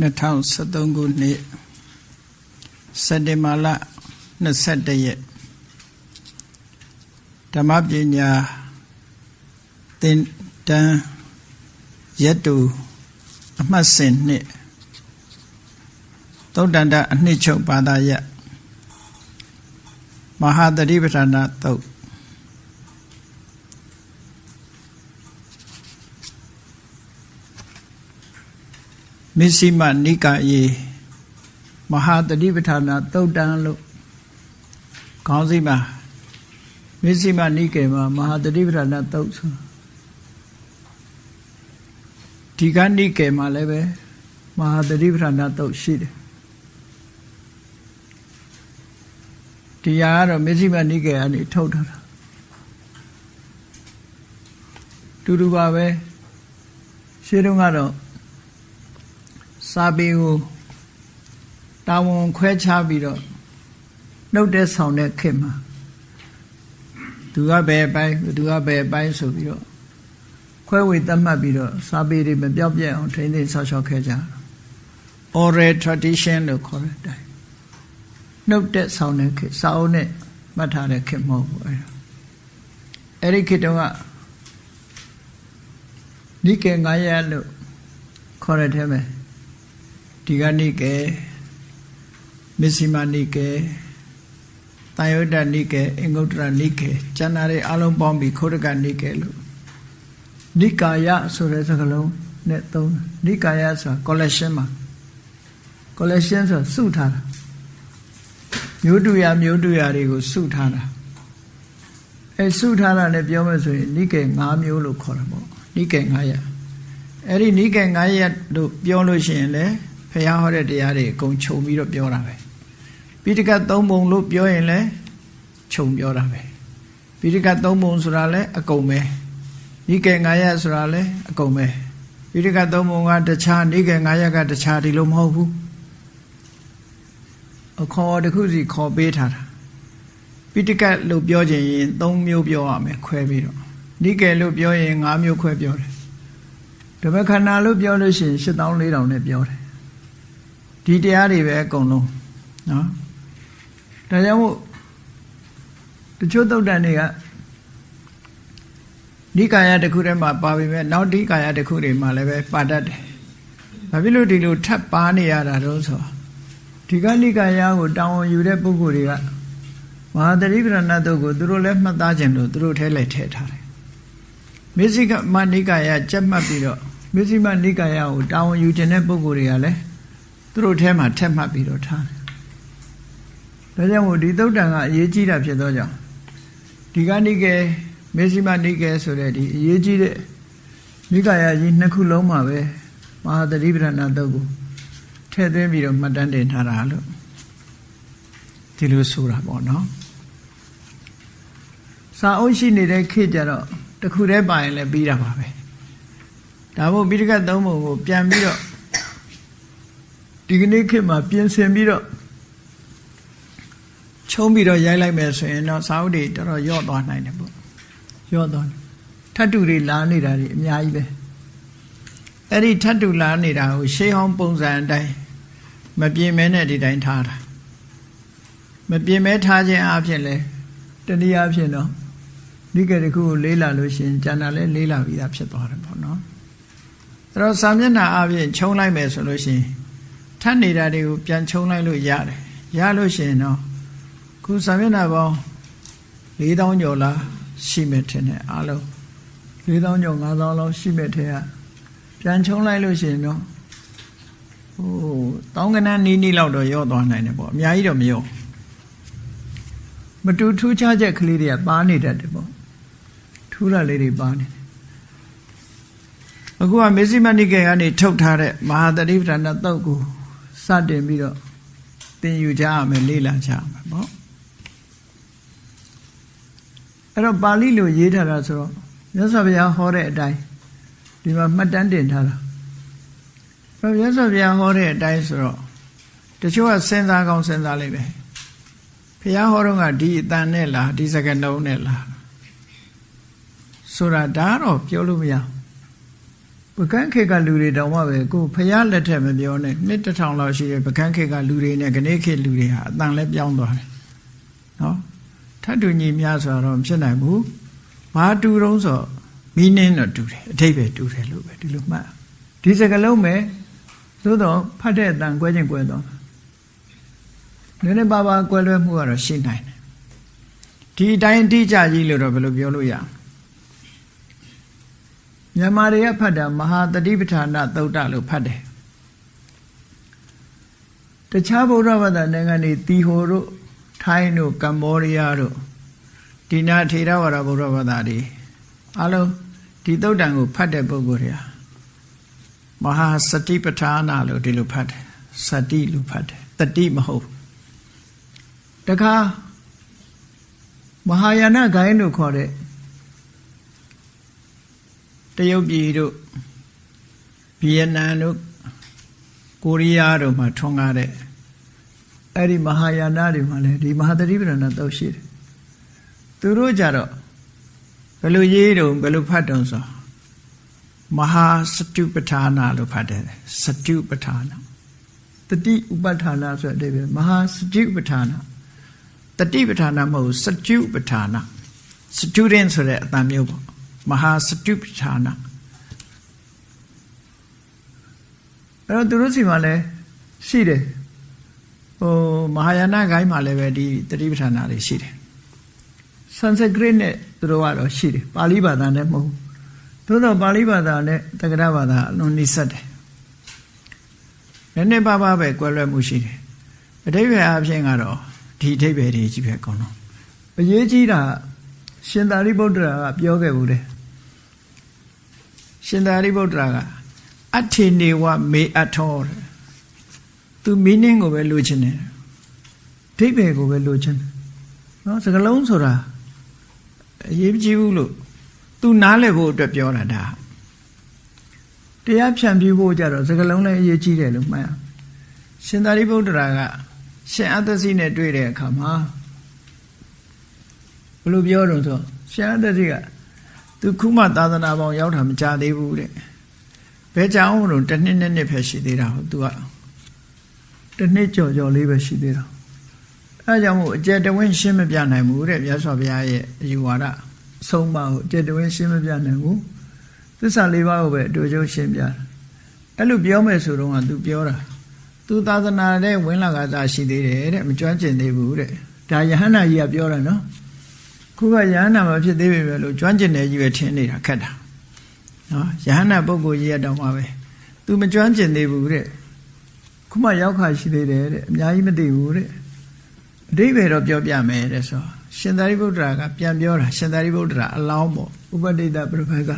2023ခုနှစ်စက်တင်ဘာလ21ရက်ဓမ္မပညာသင်တန်းရက်တူအမှတ်စဉ်နှစ်သုတ်တန္တအနှစ်ချုပ်ဘာသာရက်မဟာတတိပဌာနာသုတ် မစ္စည်းမနိကာယေမဟာတတိပဌာနာသုတ်တန်လို့ခေါင်းစည်းမှာမစ္စည်းမနိကေမှာမဟာတတိပဌာနာသုတ်ဆိုဒီကနိကေမှာလည်းပဲမဟာတတိပဌာနာသုတ်ရှိတယ်ဒီဟာကတော့မစ္စည်းမနိကေကနေထုတ်ထားတာတူတူပါပဲရှင်းတော့ကတော့ စာပေကိုတာဝန်ခွဲခြားပြီးတော့နှုတ်တဲ့ဆောင်တဲ့ခင်မှာသူကဘယ်အပိုင်းသူကဘယ်အပိုင်းဆိုပြီးတော့ခွဲဝေသတ်မှတ်ပြီးတော့စာပေတွေမပြောက်ပြက်အောင်ထိန်းသိမ်းဆောက်ရှောက်ခဲ့ကြတာ oral tradition လို့ခေါ်တဲ့အတိုင်းနှုတ်တဲ့ဆောင်တဲ့ခင်စာအုပ်နဲ့မှတ်ထားတဲ့ခင်မဟုတ်ဘူးအဲ့ဒါအဲ့ဒီခေတ်တုန်းကနိကေ9ရက်လို့ခေါ်ရတဲ့မယ် ဒီကနိကေမစ္စည်းမနိကေတန်ယုဒ္ဓနိကေအင်္ဂုတ္တရနိကေကျန်တာတွေအလုံးပေါင်းပြီးခိုးတကနိကေလို့နိကာယဆိုတဲ့စကားလုံးနဲ့သုံးနိကာယဆိုတာ collection မှာ collection ဆိုတာစုထားတာမျိုးတူရမျိုးတူရတွေကိုစုထားတာအဲစုထားတာနဲ့ပြောမယ်ဆိုရင်နိကေ5မျိုးလို့ခေါ်တာပေါ့နိကေ9ရက်အဲ့ဒီနိကေ9ရက်လို့ပြောလို့ရှိရင်လည်း ဖះဟောတဲ့တရားတွေအကုန်ခြုံပြီးတော့ပြောတာပဲပိဋကတ်သုံးပုံလို့ပြောရင်လည်းခြုံပြောတာပဲပိဋကတ်သုံးပုံဆိုတာလည်းအကုန်ပဲနိကေ9ရက်ဆိုတာလည်းအကုန်ပဲပိဋကတ်သုံးပုံကတခြားနိကေ9ရက်ကတခြားဒီလိုမဟုတ်ဘူးအခေါ်တစ်ခုစီခေါ်ပေးထားတာပိဋကတ်လို့ပြောခြင်းရင်၃မျိုးပြောရမယ်ခွဲပြီးတော့နိကေလို့ပြောရင်၅မျိုးခွဲပြောတယ်ဓမ္မခန္ဓာလို့ပြောလို့ရှိရင်8400နဲ့ပြောတယ် ဒီတရားတွေပဲအကုန်လုံးနော်ဒါကြောင့်မို့တချို့သုတ်တန်တွေကနိကာယတစ်ခုထဲမှာပါပြီမဲ့နောက်ဒီကာယတစ်ခုတွေမှာလည်းပဲပါတတ်တယ်ဘာဖြစ်လို့ဒီလိုထပ်ပါနေရတာတော့ဆိုဒီကနိကာယကိုတောင်းဝန်ယူတဲ့ပုဂ္ဂိုလ်တွေကမဟာတရိပရဏတ်တို့ကိုသူတို့လည်းမှတ်သားခြင်းလို့သူတို့ထဲလိုက်ထည့်ထားတယ်မေဇိကမနိကာယကြက်မှတ်ပြီးတော့မေဇိမနိကာယကိုတောင်းဝန်ယူခြင်းတဲ့ပုဂ္ဂိုလ်တွေကလည်း သူတို့ထဲမှာထက်မှတ်ပြီးတော့ထားတယ်ဒါကြောင့်မို့ဒီသုတ်တန်ကအရေးကြီးတာဖြစ်သောကြောင့်ဒီကနိကေမေဇိမနိကေဆိုတဲ့ဒီအရေးကြီးတဲ့နိကာယကြီးနှစ်ခုလုံးမှာပဲမဟာတရိပရဏတ်တို့ကိုထည့်သွင်းပြီးတော့မှတ်တမ်းတင်ထားတာလို့ဒီလိုဆိုတာပေါ့နော်စာအုပ်ရှိနေတဲ့ခေတ်ကြတော့တခုတည်းပါရင်လည်းပြီးတာပါပဲဒါမို့ပိဋကတ်သုံးပုံကိုပြန်ပြီးတော့ ဒီကနေ့ခေတ်မှာပြင်ဆင်ပြီးတော့ချုံးပြီးတော့ရိုက်လိုက်မယ်ဆိုရင်တော့စာအုပ်တွေတော်တော်ယော့သွားနိုင်တယ်ပေါ့ယော့သွားတယ်ထတ်တူတွေလာနေတာတွေအများကြီးပဲအဲ့ဒီထတ်တူလာနေတာကိုရှေးဟောင်းပုံစံအတိုင်းမပြင်းမဲနဲ့ဒီတိုင်းထားတာမပြင်းမဲထားခြင်းအဖြစ်လဲတနည်းအားဖြင့်တော့ဒီကဲတခုကိုလေးလာလို့ရှိရင်ကျန်တာလဲလေးလာပြီးသားဖြစ်သွားတယ်ပေါ့နော်အဲ့တော့စာမျက်နှာအပြင်ခြုံလိုက်မယ်ဆိုလို့ရှိရင် ထပ်နေတာတွေကိုပြန်ခြုံလိုက်လို့ရတယ်ရလို့ရှိရင်တော့ခုစာမျက်နှာပေါင်း4000ကျော်လားရှိမယ်ထင်တယ်အားလုံး4000ကျော်5000လောက်ရှိမယ်ထင်ရပြန်ခြုံလိုက်လို့ရှိရင်တော့ဟိုတောင်းကနန်းနီးနီးလောက်တော့ရော့သွားနိုင်တယ်ပေါ့အများကြီးတော့မရော့မတူထူးခြားချက်ကလေးတွေကပါနေတတ်တယ်ပေါ့ထူးတာလေးတွေပါနေတယ်အခုကမေဇိမနိကေကနေထုတ်ထားတဲ့မဟာတတိပဌာနသုတ်ကိုစ တင်ပြီးတော့သင်ယူကြရမယ်လေ့လာကြရမယ်ပေါ့အဲ့တော့ပါဠိလိုရေးထားတာဆိုတော့မြတ်စွာဘုရားဟောတဲ့အတိုင်းဒီမှာမှတ်တမ်းတင်ထားတာအဲ့မြတ်စွာဘုရားဟောတဲ့အတိုင်းဆိုတော့တချို့ကစဉ်းစားကောင်းစဉ်းစားလိုက်ပဲဘုရားဟောတော့ကဒီအတန်နဲ့လားဒီစကားလုံးနဲ့လားဆိုတာဒါတော့ပြောလို့မရဘူး ပကန်းခေတ်ကလူတွေတောင်မှပဲကိုဖျားလက်ထက်မပြောနဲ့နှစ်တစ်ထောင်လောက်ရှိတဲ့ပကန်းခေတ်ကလူတွေနဲ့ခဏခေတ်လူတွေဟာအတန်လဲပြောင်းသွားတယ်နော်ထပ်တူညီများဆိုတော့မဖြစ်နိုင်ဘူးဘာတူတုံးဆိုမီးနင်းတော့တူတယ်အထိပ္ပယ်တူတယ်လို့ပဲဒီလိုမှတ်ဒီစကလုံးပဲသို့တော့ဖတ်တဲ့အတန်ကွဲချင်းကွဲသွားနည်းနည်းပါးပါးကွဲလွဲမှုကတော့ရှိနိုင်တယ်ဒီအတိုင်းအတိအကျကြီးလို့တော့ဘယ်လိုပြောလို့ရလဲ မြန်မာတွေကဖတ်တာမဟာတတိပဋ္ဌာနသုတ်တလို့ဖတ်တယ်တခြားဗုဒ္ဓဘာသာနိုင်ငံတွေတီဟိုတို့ထိုင်းတို့ကမ္ဘောဒီးယားတို့ဒီနာထေရဝါဒဗုဒ္ဓဘာသာတွေအလုံးဒီသုတ်တံကိုဖတ်တဲ့ပုဂ္ဂိုလ်တွေဟာမဟာစတိပဋ္ဌာနလို့ဒီလိုဖတ်တယ်စတိလို့ဖတ်တယ်တတိမဟုတ်တခါမဟာယာနဂိုင်းလို့ခေါ်တဲ့တ ရုတ်ပြည်တို့ဗီယက်နမ်တို့ကိုရီးယားတို့မှာထွန်းကားတဲ့အဲ့ဒီမဟာယာနတွေမှာလည်းဒီမဟာတတိပဒနာတောက်ရှိတယ်သူတို့ကြတော့ဘယ်လိုရေးတုံဘယ်လိုဖတ်တုံဆိုမဟာစတုပဋ္ဌာနာလို့ဖတ်တယ်စတုပဋ္ဌာနာတတိဥပဋ္ဌာနာဆိုတဲ့အဓိပ္ပာယ်မဟာစတုပဋ္ဌာနာတတိပဋ္ဌာနာမဟုတ်စတုပဋ္ဌာနာ student ဆိုတဲ့အတန်မျိုးပေါ့ မဟာစတုပဋ္ဌာနာအဲ့တော့သူတို့စီမှာလည်းရှိတယ်ဟိုမဟာယာနဂိုင်းမှာလည်းပဲဒီတတိပဋ္ဌာနာတွေရှိတယ် Sanskrit နဲ့သူတို့ကတော့ရှိတယ်ပါဠိဘာသာနဲ့မဟုတ်သို့တော့ပါဠိဘာသာနဲ့တက္ကရာဘာသာအလွန်နှိစက်တယ်နည်းနည်းပါးပါးပဲကွဲလွဲမှုရှိတယ်အတိပ္ပယ်အဖြစ်ကတော့ဒီအတိပ္ပယ်တွေကြီးပဲအကုန်လုံးအရေးကြီးတာရှင်သာရိပုတ္တရာကပြောခဲ့ဘူးတယ် ရှင်သာရိပုတ္တရာကအဋ္ဌိနေဝမေအထောတဲ့သူမင်းင်းကိုပဲလိုချင်တယ်အတိပ္ပယ်ကိုပဲလိုချင်တယ်နော်စကလုံးဆိုတာအရေးကြီးဘူးလို့သူနားလည်ဖို့အတွက်ပြောတာဒါတရားဖြန့်ပြဖို့ကြတော့စကလုံးလည်းအရေးကြီးတယ်လို့မှတ်ရရှင်သာရိပုတ္တရာကရှင်အတ္တစီနဲ့တွေ့တဲ့အခါမှာဘယ်လိုပြောတော့ဆိုရှင်အတ္တစီက သူခုမှသာသနာပေါင်းရောက်တာမကြသေးဘူးတဲ့ဘယ်ကြောင်လို့တစ်နှစ်နဲ့နှစ်ပဲရှိသေးတာဟုတ်သူကတစ်နှစ်ကြော်ကြော်လေးပဲရှိသေးတာအဲကြောင့်မို့အကျယ်တဝင်းရှင်းမပြနိုင်ဘူးတဲ့မြတ်စွာဘုရားရဲ့အယူဝါဒအဆုံးပါကိုအကျယ်တဝင်းရှင်းမပြနိုင်ဘူးသစ္စာလေးပါးကိုပဲအတူတူရှင်းပြတယ်အဲ့လိုပြောမယ်ဆိုတော့ကသူပြောတာသူသာသနာတဲ့ဝင်လာကသာရှိသေးတယ်တဲ့မကျွမ်းကျင်သေးဘူးတဲ့ဒါယဟန္တာကြီးကပြောတာနော် ခုကယဟန္တာမဖြစ်သေးပေမဲ့လို့ကျွမ်းကျင်တယ်ကြီးပဲထင်နေတာခက်တာနော်ယဟန္တာပုဂ္ဂိုလ်ကြီးရတော့မှပဲသူမကျွမ်းကျင်သေးဘူးတဲ့ခုမှရောက်ခါရှိသေးတယ်တဲ့အများကြီးမသိဘူးတဲ့အဓိပ္ပာယ်တော့ပြောပြမယ်တဲ့ဆိုရှင်သာရိပုတ္တရာကပြန်ပြောတာရှင်သာရိပုတ္တရာအလောင်းပေါ့ဥပဒိတပြဘက်က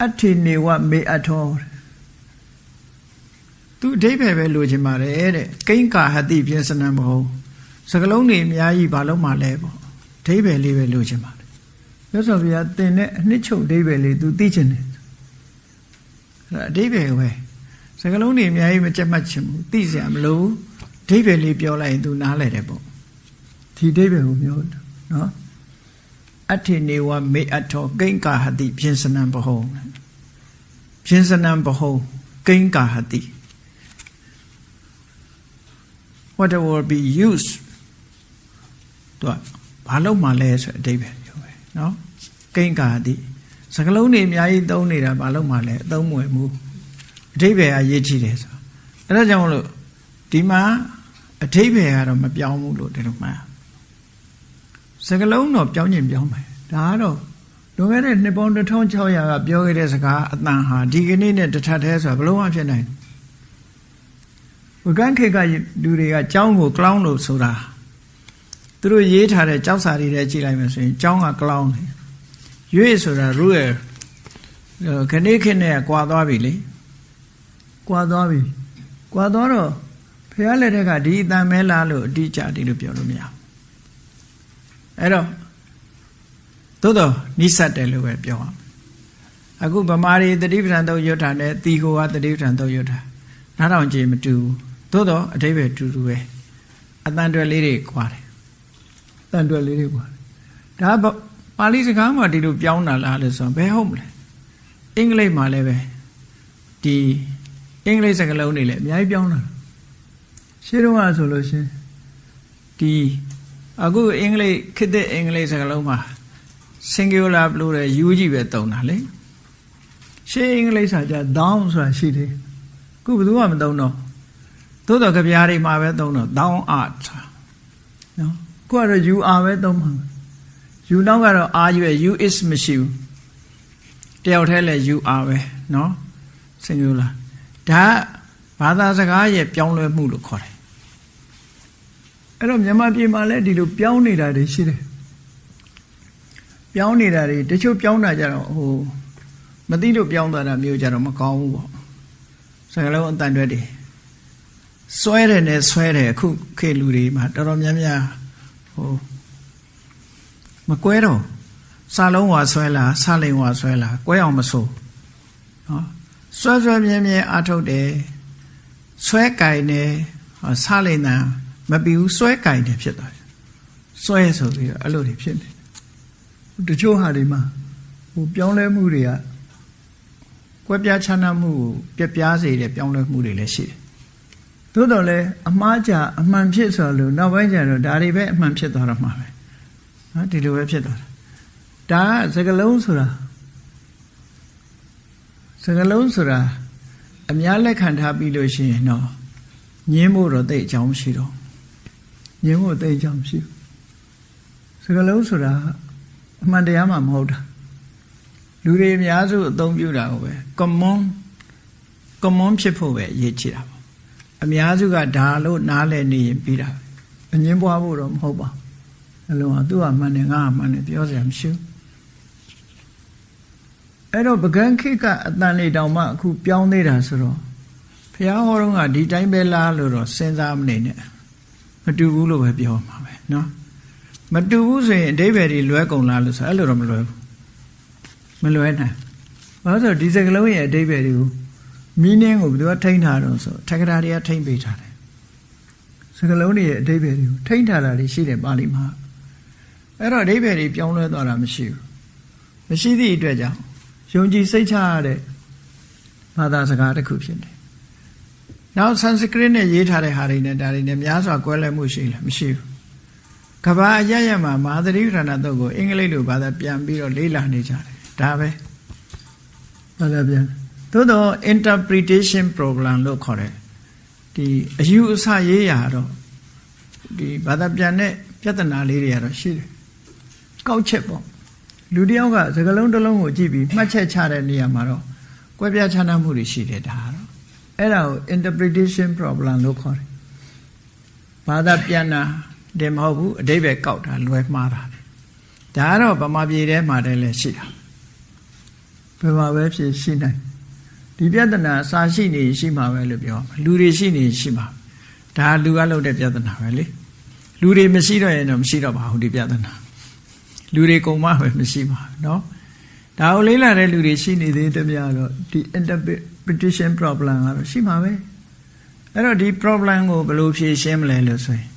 အဋ္ဌိနေဝမေအထောသူအဓိပ္ပာယ်ပဲလိုချင်ပါတယ်တဲ့ကိဉ္ကာဟတိပြစနံမဟုတ်စကလုံးတွေအများကြီးဘာလို့မှလဲပေါ့ အဓိပ္ပာယ်လေးပဲလိုချင်ပါတယ်မြတ်စွာဘုရားသင်တဲ့အနှစ်ချုပ်အဓိပ္ပာယ်လေး तू သိချင်တယ်အဲ့ဒါအဓိပ္ပာယ်ပဲစကလုံးတွေအများကြီးမကြက်မှတ်ချင်ဘူးသိစရာမလိုဘူးအဓိပ္ပာယ်လေးပြောလိုက်ရင် तू နားလဲတယ်ပေါ့ဒီအဓိပ္ပာယ်ကိုပြောနော်အဋ္ဌိနေဝမေအထောကိဉ္ကာဟတိပြစနံဘဟုပြစနံဘဟုကိဉ္ကာဟတိ what will be used သူက ဘာလို့မှလဲဆိုအတိပ္ပယ်ပြောမယ်နော်ကိန့်ကာတိစကလုံးတွေအများကြီးသုံးနေတာဘာလို့မှလဲအသုံးမဝင်ဘူးအတိပ္ပယ်ကရေးကြည့်တယ်ဆိုအဲဒါကြောင့်မလို့ဒီမှာအတိပ္ပယ်ကတော့မပြောင်းဘူးလို့ဒီလိုမှန်စကလုံးတော့ပြောင်းရင်ပြောင်းမယ်ဒါကတော့လွန်ခဲ့တဲ့နှစ်ပေါင်း1600ကပြောခဲ့တဲ့စကားအတန်ဟာဒီကနေ့နဲ့တထပ်တည်းဆိုတာဘလို့မှဖြစ်နိုင်ဝကန်းခေတ်ကလူတွေကကြောင်းကို clown လို့ဆိုတာ သူတို့ရေးထားတဲ့ကြောက်စာတွေထဲကြည့်လိုက်မယ်ဆိုရင်ကြောင်းကကလောင်းတယ်ရွေ့ဆိုတာရူရယ်ခဏခေတ်နဲ့ကွာသွားပြီလေကွာသွားပြီကွာသွားတော့ဖះလက်ထက်ကဒီအတန်မဲလားလို့အတိအကျဒီလိုပြောလို့မရအဲ့တော့သို့တော့နိစ္စတယ်လို့ပဲပြောအောင်အခုဗမာရီတတိပဌံတော့ရွတ်တာနဲ့တီဟိုကတတိပဌံတော့ရွတ်တာနားထောင်ကြည့်မတူဘူးသို့တော့အတိပ္ပယ်တူတူပဲအတန်တွယ်လေးတွေကွာတယ် တန်တွယ်လေးတွေကွာတယ်ဒါပါဠိစကားမှာဒီလိုပြောင်းတာလားလို့ဆိုတော့ဘယ်ဟုတ်မလဲအင်္ဂလိပ်မှာလည်းပဲဒီအင်္ဂလိပ်စကားလုံးတွေလည်းအများကြီးပြောင်းလာရှင်းတော့ဆိုလို့ရှင်ဒီအခုအင်္ဂလိပ်ခေတ်တဲ့အင်္ဂလိပ်စကားလုံးမှာ singular လို့တဲ့ u ကြီးပဲတုံးတာလေရှင်းအင်္ဂလိပ်စာကြ down ဆိုတာရှိတယ်ခုဘယ်သူမှမတုံးတော့သို့တော်ကြပြားတွေမှာပဲတုံးတော့ down art နော် ခုကတော့ you are ပဲတုံးမှာ you နောက်ကတော့ are ရဲ့ you is မရှိဘူးတယောက်တည်းလဲ you are ပဲเนาะ singular ဒါဘာသာစကားရဲ့ပြောင်းလဲမှုလို့ခေါ်တယ်အဲ့တော့မြန်မာပြည်မှာလည်းဒီလိုပြောင်းနေတာတွေရှိတယ်ပြောင်းနေတာတွေတချို့ပြောင်းတာကြတော့ဟိုမသိလို့ပြောင်းသွားတာမျိုးကြတော့မကောင်းဘူးပေါ့စကားလုံးအတန်တွဲတွေစွဲတယ်နဲ့ဆွဲတယ်အခုခေတ်လူတွေမှာတော်တော်များများ ဟိုမကွဲတော့စာလုံးဝါဆွဲလာစာလိန်ဝါဆွဲလာကွဲအောင်မဆိုးနော်ဆွဲဆွဲမြဲမြဲအထုတ်တယ်ဆွဲကင်တယ်ဆလိန်တန်မပြီးဘူးဆွဲကင်တယ်ဖြစ်သွားတယ်ဆွဲဆိုပြီးတော့အဲ့လိုတွေဖြစ်နေတချို့ဟာတွေမှာဟိုပြောင်းလဲမှုတွေကကွဲပြားခြားနားမှုကိုပြပြားစေတဲ့ပြောင်းလဲမှုတွေလည်းရှိတယ် သို့တော်လည်းအမှားကြအမှန်ဖြစ်ဆိုလို့နောက်ပိုင်းကျတော့ဒါတွေပဲအမှန်ဖြစ်သွားတော့မှာပဲနော်ဒီလိုပဲဖြစ်သွားတာဒါကစကလုံးဆိုတာစကလုံးဆိုတာအများလက်ခံထားပြီးလို့ရှိရင်တော့ညင်းဖို့တော့တိတ်အကြောင်းမရှိတော့ညင်းဖို့တိတ်အကြောင်းမရှိဘူးစကလုံးဆိုတာအမှန်တရားမှမဟုတ်တာလူတွေအများစုအသုံးပြုတာကိုပဲ common common ဖြစ်ဖို့ပဲအရေးကြီးတာပေါ့ အများစုကဒါလို့နားလည်နေရင်ပြီးတာအငင်းပွားဖို့တော့မဟုတ်ပါဘူးအလုံးကသူ့ဟာမှန်တယ်ငါဟာမှန်တယ်ပြောစရာမရှိဘူးအဲ့တော့ပကံခိကအတန်လေးတောင်မှအခုပြောင်းသေးတာဆိုတော့ဘုရားဟောတော့ကဒီတိုင်းပဲလားလို့တော့စဉ်းစားမနေနဲ့မတူဘူးလို့ပဲပြောမှာပဲเนาะမတူဘူးဆိုရင်အတိဘယ်တွေလွဲကုန်လားလို့ဆိုအဲ့လိုတော့မလွဲဘူးမလွဲနိုင်ဘာလို့ဆိုဒီစကလုံးရဲ့အတိဘယ်တွေကို မီးနှင်းကိုဘယ်သူကထိန်းထားတော့ဆိုထက္ကရာတွေကထိန်းပေးထားတယ်စကလုံးတွေရဲ့အတိဘယ်တွေကိုထိန်းထားတာတွေရှိတယ်ပါဠိမှာအဲ့တော့အတိဘယ်တွေပြောင်းလဲသွားတာမရှိဘူးမရှိသည့်အတွက်ကြောင့်ယုံကြည်စိတ်ချရတဲ့ဘာသာစကားတစ်ခုဖြစ်တယ်နောက် Sanskrit နဲ့ရေးထားတဲ့ဟာတွေနဲ့ဒါတွေနဲ့များစွာကွဲလွဲမှုရှိလားမရှိဘူးကဘာအရရမှာမဟာသတိပဋ္ဌာန်တုတ်ကိုအင်္ဂလိပ်လိုဘာသာပြန်ပြီးတော့လေ့လာနေကြတယ်ဒါပဲဘာသာပြန် သို့တော့ interpretation problem လို့ခေါ်တယ်ဒီအယူအဆရေးရာတော့ဒီဘာသာပြန်တဲ့ပြဿနာလေးတွေကတော့ရှိတယ်ကောက်ချက်ပေါ့လူတယောက်ကစကလုံးတစ်လုံးကိုကြည့်ပြီးမှတ်ချက်ချတဲ့နေရာမှာတော့ကွဲပြားခြားနားမှုတွေရှိတယ်ဒါကတော့အဲ့ဒါကို interpretation problem လို့ခေါ်တယ်ဘာသာပြန်တာတယ်မဟုတ်ဘူးအတိပ္ပယ်ကောက်တာလွယ်မှားတာဒါကတော့ဗမာပြည်ထဲမှာတည်းလည်းရှိတာဘယ်မှာပဲဖြစ်ရှိနိုင် ဒီပြဿနာစာရှိနေရှိမှာပဲလို့ပြောလူတွေရှိနေရှိမှာဒါလူကလုပ်တဲ့ပြဿနာပဲလေလူတွေမရှိတော့ရင်တော့မရှိတော့ပါဘူးဒီပြဿနာလူတွေကုန်မှပဲမရှိပါเนาะဒါကိုလေးလာတဲ့လူတွေရှိနေသေးတယ်များတော့ဒီ interpretation problem ကတော့ရှိမှာပဲအဲ့တော့ဒီ problem ကိုဘယ်လိုဖြေရှင်းမလဲလို့ဆိုရင်